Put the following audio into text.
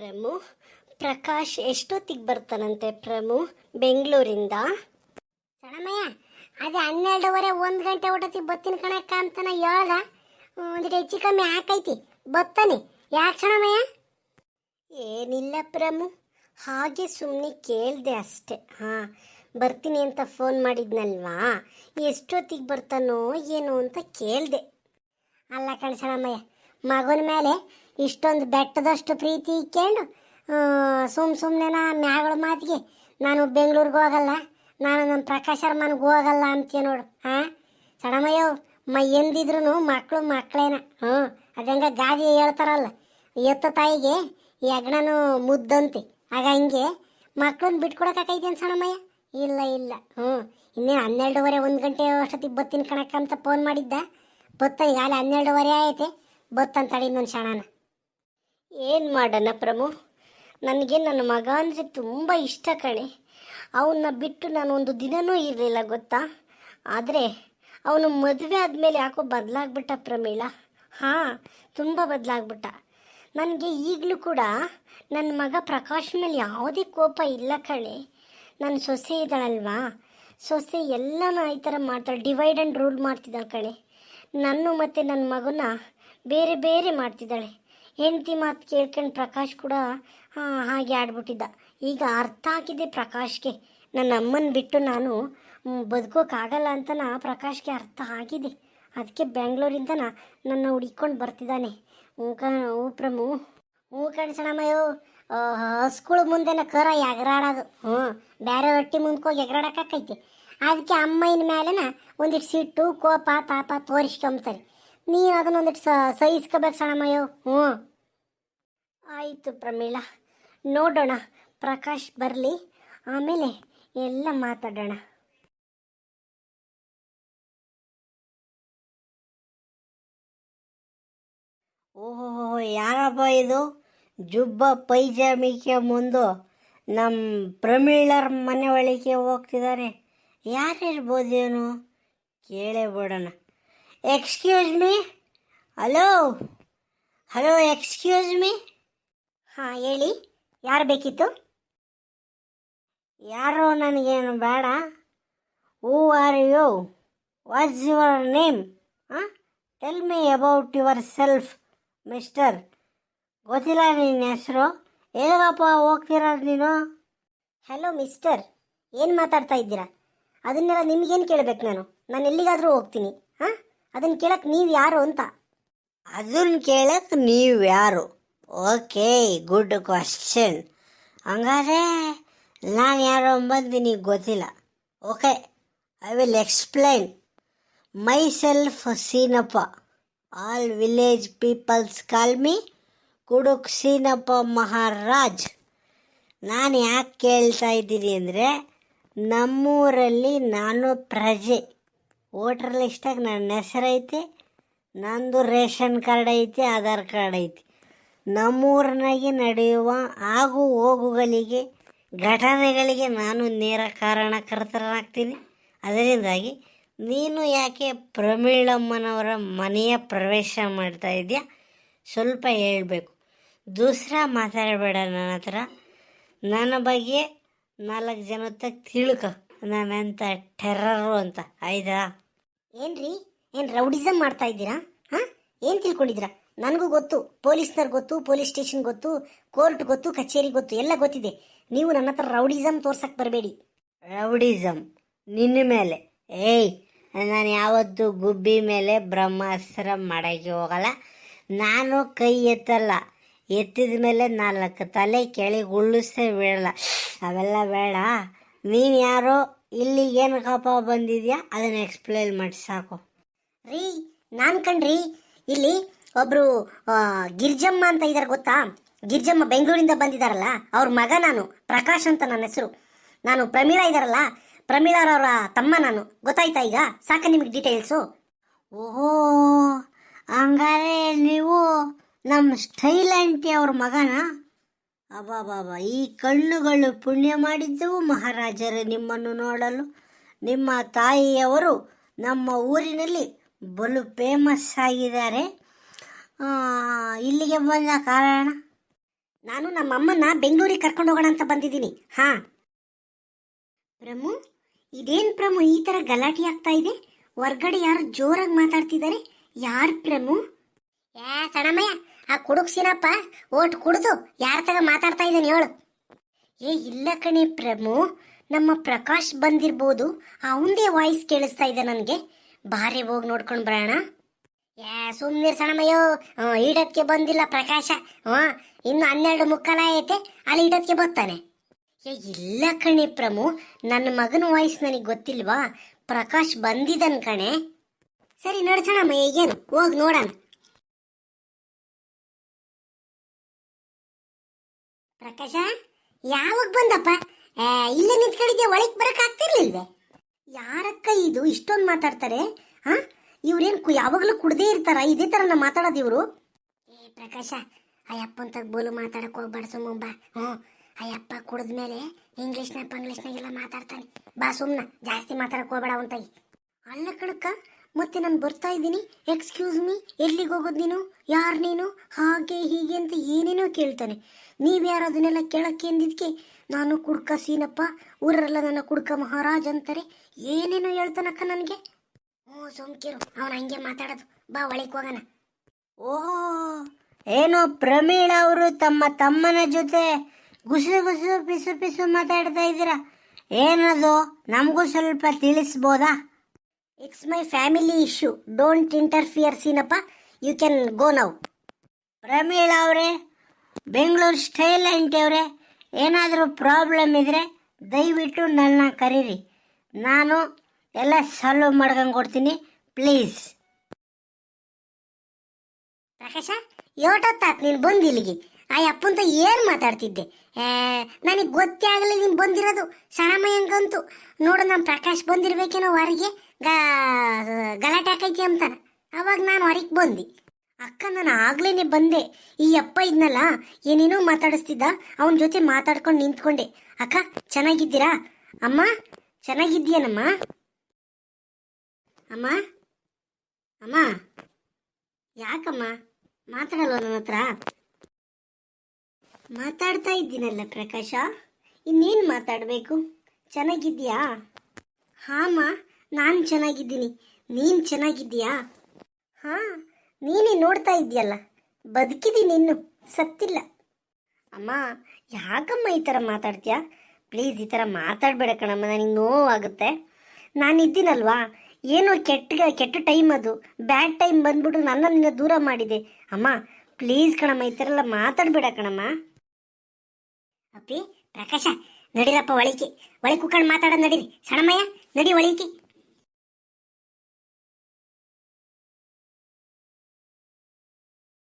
ಪ್ರಮು. ಪ್ರಕಾಶ್ ಎಷ್ಟೊತ್ತಿಗೆ ಬರ್ತಾನಂತೆ ಪ್ರಮು? ಬೆಂಗಳೂರಿಂದ. ಸಣಮಯ್ಯ ಅದೇ ಹನ್ನೆರಡುವರೆ ಒಂದು ಗಂಟೆ ಊಟತಿ ಬತ್ತಿನ ಕಣಕ್ಕ ಅಂತನ ಹೇಳ್ದ. ಒಂದು ಹೆಚ್ಚು ಕಮ್ಮಿ ಹಾಕೈತಿ ಬತ್ತಾನೆ. ಯಾಕೆ ಸಣಮಯ್ಯ ಏನಿಲ್ಲ ಪ್ರಮು ಹಾಗೆ ಸುಮ್ಮನೆ ಕೇಳಿದೆ ಅಷ್ಟೆ. ಹಾಂ ಬರ್ತೀನಿ ಅಂತ ಫೋನ್ ಮಾಡಿದ್ನಲ್ವಾ? ಎಷ್ಟೊತ್ತಿಗೆ ಬರ್ತಾನೋ ಏನು ಅಂತ ಕೇಳಿದೆ. ಅಲ್ಲ ಕಣ ಸಣಮಯ್ಯ ಮಗನ ಮೇಲೆ ಇಷ್ಟೊಂದು ಬೆಟ್ಟದಷ್ಟು ಪ್ರೀತಿ ಇಕ್ಕೊಂಡು ಸುಮ್ ಸುಮ್ಮನೆ ಮ್ಯಾಗಳ ಮಾತಿಗೆ, ನಾನು ಬೆಂಗಳೂರಿಗೆ ಹೋಗಲ್ಲ, ನಾನು ನಮ್ಮ ಪ್ರಕಾಶ್ ಮನೆಗೆ ಹೋಗಲ್ಲ ಅಂತೀಯ ನೋಡು ಹಾಂ ಸಡಮಯ್ಯವ್ ಮ ಎಂದಿದ್ರು ಮಕ್ಕಳು ಮಕ್ಕಳೇನ ಹ್ಞೂ, ಅದಂಗ ಗಾದಿ ಹೇಳ್ತಾರಲ್ಲ, ಎತ್ತ ತಾಯಿಗೆ ಹೆಗ್ಣನು ಮುದ್ದಂತೆ, ಆಗ ಹಿಂಗೆ ಮಕ್ಕಳನ್ನ ಬಿಟ್ಕೊಡಕ್ಕಾಕೈತೇನು ಸಣಮಯ್ಯ ಇಲ್ಲ ಇಲ್ಲ, ಹ್ಞೂ ಇನ್ನೇನು ಹನ್ನೆರಡುವರೆ ಒಂದು ಗಂಟೆ ಅಷ್ಟೊತ್ತಿಗೆ ಬತ್ತಿನ ಕಣಕ್ಕ ಅಂತ ಫೋನ್ ಮಾಡಿದ್ದ, ಬತ್ತ ಈಗ ಅಲ್ಲಿ ಹನ್ನೆರಡುವರೆ ಆಯ್ತೆ ಬತ್ತಂತ ಇನ್ನೊಂದು ಶಣನ ಏನು ಮಾಡೋಣ ಪ್ರಮು ನನಗೆ ನನ್ನ ಮಗ ಅಂದರೆ ತುಂಬ ಇಷ್ಟ ಕಣೆ. ಅವನ್ನ ಬಿಟ್ಟು ನಾನು ಒಂದು ದಿನನೂ ಇರಲಿಲ್ಲ ಗೊತ್ತಾ? ಆದರೆ ಅವನು ಮದುವೆ ಆದಮೇಲೆ ಯಾಕೋ ಬದಲಾಗ್ಬಿಟ್ಟ ಪ್ರಮೀಳ. ಹಾಂ, ತುಂಬ ಬದಲಾಗ್ಬಿಟ್ಟ. ನನಗೆ ಈಗಲೂ ಕೂಡ ನನ್ನ ಮಗ ಪ್ರಕಾಶ್ ಮೇಲೆ ಯಾವುದೇ ಕೋಪ ಇಲ್ಲ ಕಣೆ. ನನ್ನ ಸೊಸೆ ಇದ್ದಾಳಲ್ವಾ? ಸೊಸೆ ಎಲ್ಲನೂ ಈ ಥರ ಮಾಡ್ತಾಳೆ ಡಿವೈಡ್ ಆ್ಯಂಡ್ ರೂಲ್ ಮಾಡ್ತಿದ್ದಾಳೆ ಕಣೆ. ನನ್ನ ಮತ್ತು ನನ್ನ ಮಗನ ಬೇರೆ ಬೇರೆ ಮಾಡ್ತಿದ್ದಾಳೆ. ಹೆಂಡತಿ ಮಾತು ಕೇಳ್ಕೊಂಡು ಪ್ರಕಾಶ್ ಕೂಡ ಹಾಗೆ ಆಡ್ಬಿಟ್ಟಿದ್ದ. ಈಗ ಅರ್ಥ ಆಗಿದೆ ಪ್ರಕಾಶ್ಗೆ. ನನ್ನ ಅಮ್ಮನ ಬಿಟ್ಟು ನಾನು ಬದುಕೋಕ್ಕಾಗಲ್ಲ ಅಂತ ನಾ ಪ್ರಕಾಶ್ಗೆ ಅರ್ಥ ಆಗಿದೆ. ಅದಕ್ಕೆ ಬೆಂಗಳೂರಿಂದ ನನ್ನ ಹುಡುಕೊಂಡು ಬರ್ತಿದ್ದಾನೆ. ಕ, ಹ್ಞೂ ಪ್ರಮು. ಹ್ಞೂ ಕಣ್ಸಣಮ್ಮಯ್ಯೋ ಹಸ್ಗಳು ಮುಂದೆನ ಕರ ಎಗರಾಡೋದು. ಹ್ಞೂ ಬೇರೆ ರೊಟ್ಟಿ ಮುಂದ್ಕೋಗಿ ಎಗರಾಡಕ್ಕೈತಿ ಅದಕ್ಕೆ ಅಮ್ಮನ ಮೇಲೆನ ಒಂದಿಟ್ಟು ಸಿಟ್ಟು, ಕೋಪ, ತಾಪ ತೋರಿಸ್ಕೊಂಬ್ತಾರೆ. ನೀನು ಅದನ್ನ ಒಂದಿಟ್ಟು ಸ, ಸಹಿಸ್ಕೋಬೇಕು ಸಣಮಯ್ಯೋ ಹ್ಞೂ. ಆಯಿತು ಪ್ರಮೀಳ. ನೋಡೋಣ. ಪ್ರಕಾಶ್ ಬರಲಿ. ಆಮೇಲೆ ಎಲ್ಲ ಮಾತಾಡೋಣ. ಓಹೋ, ಯಾರಪ್ಪ ಇದು? ಜುಬ್ಬ ಪೈಜಾಮಿಕೆ ಮುಂದು ನಮ್ಮ ಪ್ರಮೀಳರ ಮನೆ ಒಳಗೆ ಹೋಗ್ತಿದ್ದಾರೆ. ಯಾರಿರ್ಬೋದೇನು ಕೇಳೇ ಬಿಡೋಣ excuse me hello hello excuse me ಹಾಂ, ಹೇಳಿ. ಯಾರು ಬೇಕಿತ್ತು? ಯಾರೋ ನನಗೇನು ಬೇಡ. Who are you what's your name ಹಾಂ tell me about yourself mister ಗೊತ್ತಿಲ್ಲ ನಿನ್ನ ಹೆಸರು. ಹೇಳಪ್ಪ ಹೋಗ್ತಿರೋದು ನೀನು? ಹಲೋ ಮಿಸ್ಟರ್ ಏನು ಮಾತಾಡ್ತಾ ಇದ್ದೀರಾ? ಅದನ್ನೆಲ್ಲ ನಿಮಗೇನು ಕೇಳಬೇಕು ನಾನು? ನಾನು ಎಲ್ಲಿಗಾದರೂ ಹೋಗ್ತೀನಿ ಹಾಂ ಅದನ್ನು ಕೇಳಕ್ಕೆ ನೀವು ಯಾರು ಅಂತ? ಅದನ್ನು ಕೇಳಕ್ಕೆ ನೀವು ಯಾರು? ಓಕೆ ಗುಡ್ ಕ್ವಶನ್ ಹಂಗಾದ್ರೆ, ನಾನು ಯಾರು ಅಂಬಂದು ನಿನಗೆ ಗೊತ್ತಿಲ್ಲ. Okay I will explain myself Seenappa all village peoples call me ಕುಡುಕ್ Seenappa Maharaj ನಾನು ಯಾಕೆ ಕೇಳ್ತಾ ಇದ್ದೀನಿ ಅಂದರೆ, ನಮ್ಮೂರಲ್ಲಿ ನಾನು ಪ್ರಜೆ. ವೋಟರ್ ಲಿಸ್ಟಾಗ ನನ್ನ ಹೆಸರೈತೆ, ನಂದು ರೇಷನ್ ಕಾರ್ಡ್ ಐತಿ, ಆಧಾರ್ ಕಾರ್ಡ್ ಐತಿ. ನಮ್ಮೂರಿನಾಗೆ ನಡೆಯುವ ಆಗು ಹೋಗುಗಳಿಗೆ ಘಟನೆಗಳಿಗೆ ನಾನು ನೇರ ಕಾರಣಕರ್ತರಾಗ್ತೀನಿ. ಅದರಿಂದಾಗಿ ನೀನು ಯಾಕೆ ಪ್ರಮೀಳಮ್ಮನವರ ಮನೆಯ ಪ್ರವೇಶ ಮಾಡ್ತಾ ಇದೆಯಾ ಸ್ವಲ್ಪ ಹೇಳಬೇಕು. ದೂಸರ ಮಾತಾಡಬೇಡ ನನ್ನ ಹತ್ರ. ನನ್ನ ಬಗ್ಗೆ ನಾಲ್ಕು ಜನ ತಿಳ್ಕ. ನಾನೆಂಥ ಟೆರರು ಅಂತ. ಆಯ್ತಾ? ಏನ್ರಿ? ಏನು ರೌಡಿಸಮ್ ಮಾಡ್ತಾ ಇದ್ದೀರಾ? ಹಾಂ? ಏನು ತಿಳ್ಕೊಂಡಿದ್ದೀರಾ? ನನಗೂ ಗೊತ್ತು ಪೊಲೀಸ್ನವ್ರು ಗೊತ್ತು ಪೊಲೀಸ್ ಸ್ಟೇಷನ್ ಗೊತ್ತು ಕೋರ್ಟ್ ಗೊತ್ತು ಕಚೇರಿ ಗೊತ್ತು ಎಲ್ಲ ಗೊತ್ತಿದೆ. ನೀವು ನನ್ನ ಹತ್ರ ರೌಡಿಸಮ್ ತೋರ್ಸಕ್ಕೆ ಬರಬೇಡಿ. ರೌಡಿಸಮ್ ನಿನ್ನ ಮೇಲೆ? ಏಯ್ ನಾನು ಯಾವತ್ತು ಗುಬ್ಬಿ ಮೇಲೆ ಬ್ರಹ್ಮಾಸ್ತ್ರ ಮಾಡೋಕ್ಕೆ ಹೋಗಲ್ಲ. ನಾನು ಕೈ ಎತ್ತಲ್ಲ. ಎತ್ತಿದ ಮೇಲೆ ನಾಲ್ಕು ತಲೆ ಕೆಳಗೆ ಉಳ್ಳಿಸ್ತೇ ಬೀಳಲ್ಲ. ಅವೆಲ್ಲ ಬೇಡ. ನೀನು ಯಾರೋ ಇಲ್ಲಿಗೇನು ಕಪ ಬಂದಿದ್ಯಾ? ಅದನ್ನು ಎಕ್ಸ್ಪ್ಲೈನ್ ಮಾಡಿ ಸಾಕು. ರೀ ನಾನು ಕಣ್ರಿ ಇಲ್ಲಿ ಒಬ್ರು ಗಿರ್ಜಮ್ಮ ಅಂತ ಇದ್ದಾರೆ ಗೊತ್ತಾ? ಗಿರ್ಜಮ್ಮ ಬೆಂಗಳೂರಿಂದ ಬಂದಿದ್ದಾರಲ್ಲ ಅವ್ರ ಮಗ ನಾನು, ಪ್ರಕಾಶ್ ಅಂತ ನನ್ನ ಹೆಸರು. ನಾನು ಪ್ರಮೀಳಾ ಇದಾರಲ್ಲ ಪ್ರಮೀಳಾರವರ ತಮ್ಮ ನಾನು. ಗೊತ್ತಾಯ್ತಾ ಈಗ? ಸಾಕ ನಿಮಗೆ ಡೀಟೇಲ್ಸು ಓಹೋ ಹಂಗಾರೆ ನೀವು ನಮ್ಮ ಸ್ಟೈಲ್ ಆಂಟಿ ಅವ್ರ ಮಗನ? ಅಬಾಬಾಬಾ ಈ ಕಣ್ಣುಗಳು ಪುಣ್ಯ ಮಾಡಿದ್ದವು ಮಹಾರಾಜರೇ ನಿಮ್ಮನ್ನು ನೋಡಲು. ನಿಮ್ಮ ತಾಯಿಯವರು ನಮ್ಮ ಊರಿನಲ್ಲಿ ಬಲು ಫೇಮಸ್ ಆಗಿದ್ದಾರೆ. ಇಲ್ಲಿಗೆ ಬಂದ ಕಾರಣ? ನಾನು ನಮ್ಮಮ್ಮನ್ನ ಬೆಂಗಳೂರಿಗೆ ಕರ್ಕೊಂಡು ಹೋಗೋಣ ಅಂತ ಬಂದಿದ್ದೀನಿ. ಹಾ. ಪ್ರಮು, ಇದೇನ್ ಪ್ರಮು, ಈ ತರ ಗಲಾಟೆ ಆಗ್ತಾ ಇದೆ? ಹೊರ್ಗಡೆ ಯಾರು ಜೋರಾಗಿ ಮಾತಾಡ್ತಿದ್ದಾರೆ? ಯಾರು ಪ್ರಮು? ಏ ಸಣಮಯ್ಯ ಆ ಕುಡುಕ್ಸಿನಪ್ಪ ಓಟ್ ಕುಡಿದು ಯಾರ ತಗ ಮಾತಾಡ್ತಾ ಇದ್ದಾನೆ ಹೇಳು. ಏ, ಇಲ್ಲ ಕಣೆ ಪ್ರಮು, ನಮ್ಮ ಪ್ರಕಾಶ್ ಬಂದಿರ್ಬೋದು ಅವಂದೇ ವಾಯ್ಸ್ ಕೇಳಿಸ್ತಾ ಇದೆ ನನಗೆ. ಬಾರಿ ಹೋಗಿ ನೋಡ್ಕೊಂಡು ಬರೋಣ. ಏ, ಸುಮ್ನಿರ್ ಸಣಮಯ್ಯೋ ಈಡಕ್ಕೆ ಬಂದಿಲ್ಲ ಪ್ರಕಾಶ. ಹಾ ಇನ್ನು ಹನ್ನೆರಡು ಮುಕ್ಕಾಲ ಐತೆ ಅಲ್ಲಿ ಈಡಕ್ಕೆ ಬರ್ತಾನೆ. ಏ, ಇಲ್ಲ ಕಣೆ ಪ್ರಮು, ನನ್ನ ಮಗನ ವಾಯ್ಸ್ ನನಗೆ ಗೊತ್ತಿಲ್ವಾ? ಪ್ರಕಾಶ್ ಬಂದಿದನ್ ಕಣೆ. ಸರಿ ನಡ್ಸೋಣಮ್ಮ ಈಗೇನು? ಹೋಗಿ, ನೋಡೋಣ. ಪ್ರಕಾಶ, ಯಾವಾಗ ಬಂದಪ್ಪ? ಇಲ್ಲೇ ನಿಂತ್ಕೊಂಡಿದ್ದೆ ಒಳಗೆ ಬರಕ್ ಆಗ್ತಿರ್ಲಿಲ್ವೇ? ಯಾರಕ್ಕ ಇದು? ಇಷ್ಟೊಂದು ಮಾತಾಡ್ತಾರೆ, ಹಾ? ಇವ್ರೇನ್ ಯಾವಾಗಲೂ ಕುಡ್ದೇ ಇರ್ತಾರ? ಇದೇ ತರ ಮಾತಾಡೋದು ಇವರು? ಏ, ಪ್ರಕಾಶ ಅಯ್ಯಪ್ಪ ಅಂತ ಬೋಲು ಮಾತಾಡಕ್ ಹೋಗ್ಬಾರ್ದು ಸುಮ್ಮ ಬಾ. ಹ್ಞೂ. ಅಯ್ಯಪ್ಪ ಕುಡಿದ್ಮೇಲೆ ಇಂಗ್ಲೀಷ್ನ ಪಂಗ್ಲೀಷ್ನಾಗೆಲ್ಲ ಮಾತಾಡ್ತಾನೆ. ಬಾ ಸುಮ್ಮನ ಜಾಸ್ತಿ ಮಾತಾಡಕ್ ಹೋಗ್ಬೇಡ ಅಂತ ಅಲ್ಲ ಕಣಕ್ಕ, ಮತ್ತೆ ನಾನು ಬರ್ತಾ ಇದ್ದೀನಿ. ಎಕ್ಸ್ಕ್ಯೂಸ್ ಮೀ ಎಲ್ಲಿಗೆ ಹೋಗೋದು ನೀನು? ಯಾರು ನೀನು? ಹಾಗೆ ಹೀಗೆ ಅಂತ ಏನೇನೋ ಕೇಳ್ತಾನೆ. ನೀವ್ಯಾರು ಅದನ್ನೆಲ್ಲ ಕೇಳಕ್ಕೆ ಎಂದಿದ್ಕೆ? ನಾನು ಕುಡ್ಕ ಸೀನಪ್ಪ ಊರಲ್ಲ ನನ್ನ ಕುಡ್ಕ ಮಹಾರಾಜ್ ಅಂತಾರೆ. ಏನೇನೋ ಹೇಳ್ತಾನಕ್ಕ ನನಗೆ? ಹ್ಞೂ, ಸುಮ್ಕಿರು. ಅವನ ಹಂಗೆ ಮಾತಾಡೋದು. ಬಾ, ಒಳಗೆ ಹೋಗೋಣ. ಓಹೋ, ಏನೋ ಪ್ರಮೀಳ್ ಅವರು ತಮ್ಮ ತಮ್ಮನ ಜೊತೆ ಗುಸು ಗುಸು ಪಿಸು ಪಿಸು ಮಾತಾಡ್ತಾ ಇದ್ದೀರಾ? ಏನದು? ನಮಗೂ ಸ್ವಲ್ಪ ತಿಳಿಸ್ಬೋದಾ? It's my family issue don't interfere Seenappa. You can go now Pramila ಅವರೇ, ಬೆಂಗಳೂರು ಸ್ಟೈಲ್ ಆಂಟಿ ಅವರೇ, ಏನಾದರೂ ಪ್ರಾಬ್ಲಮ್ ಇದ್ದರೆ ದಯವಿಟ್ಟು ನನ್ನ ಕರೀರಿ. ನಾನು ಎಲ್ಲ ಸಾಲ್ವ್ ಮಾಡ್ಕೊಂಡು ಕೊಡ್ತೀನಿ ಪ್ಲೀಸ್ ಪ್ರಕಾಶ ಯೋಟತ್ತಾತ್ ನೀನು ಬಂದು ಇಲ್ಲಿಗೆ. ಆ ಅಪ್ಪಂತ ಏನು ಮಾತಾಡ್ತಿದ್ದೆ? ನನಗೆ ಗೊತ್ತೇ ಆಗಲಿ ನೀನು ಬಂದಿರೋದು. ಸಣಮಯ್ಯಂಗಂತೂ ನೋಡು ನಮ್ಮ ಪ್ರಕಾಶ್ ಬಂದಿರ್ಬೇಕೇನೋ ಹೊರಗೆ. ಗಾ, ಗಲಾಟೆ ಹಾಕೈತಿ ಅಂತಾನೆ. ಅವಾಗ ನಾನು ಹೊರಗೆ ಬಂದೆ. ಅಕ್ಕ, ನಾನು ಆಗ್ಲೇ ಬಂದೆ. ಈ ಅಪ್ಪ ಇದ್ನಲ್ಲ, ಏನೇನೋ ಮಾತಾಡಿಸ್ತಿದ್ದ, ಅವನ ಜೊತೆ ಮಾತಾಡ್ಕೊಂಡು ನಿಂತ್ಕೊಂಡೆ. ಅಕ್ಕ, ಚೆನ್ನಾಗಿದ್ದೀರಾ? ಅಮ್ಮ, ಚೆನ್ನಾಗಿದ್ದೀಯನಮ್ಮ? ಅಮ್ಮ? ಅಮ್ಮ? ಯಾಕಮ್ಮ? ಮಾತಾಡಲ್ವ ನನ್ನ ಹತ್ರ? ಮಾತಾಡ್ತಾ ಇದ್ದೀನಲ್ಲ ಪ್ರಕಾಶ. ಇನ್ನೇನು ಮಾತಾಡಬೇಕು? ಚೆನ್ನಾಗಿದ್ದೀಯಾ? ಹಾಮ್ಮ ನಾನು ಚೆನ್ನಾಗಿದ್ದೀನಿ. ನೀನು ಚೆನ್ನಾಗಿದ್ದೀಯಾ? ಹಾಂ, ನೀನೇ ನೋಡ್ತಾ ಇದೆಯಲ್ಲ ಬದುಕಿದ್ದೀನಿ ಇನ್ನು. ಸತ್ತಿಲ್ಲ. ಅಮ್ಮ, ಯಾಕಮ್ಮ ಈ ಥರ ಮಾತಾಡ್ತೀಯಾ? ಪ್ಲೀಸ್ ಈ ಥರ ಮಾತಾಡಬೇಡ ಕಣಮ್ಮ, ನನಗೆ ನೋವಾಗುತ್ತೆ. ನಾನು ಇದ್ದೀನಲ್ವಾ? ಏನೋ ಕೆಟ್ಟ ಕೆಟ್ಟ ಟೈಮ್ ಅದು. ಬ್ಯಾಡ್ ಟೈಮ್ ಬಂದ್ಬಿಟ್ಟು ನನ್ನ ನಿನ್ನ ದೂರ ಮಾಡಿದೆ. ಅಮ್ಮ ಪ್ಲೀಸ್ ಕಣಮ್ಮ, ಈ ಥರ ಎಲ್ಲ ಮಾತಾಡಬೇಡ ಕಣಮ್ಮ. ಅಪ್ಪಿ, ಪ್ರಕಾಶ, ನಡೀರಪ್ಪ ಒಳಿಕೆ ಒಳಗೆ ಕುಕ್ಕಂಡು ಮಾತಾಡೋದು ನಡೀರಿ. ಸಣಮಯ್ಯ ನಡಿ ಒಳಿಕೆ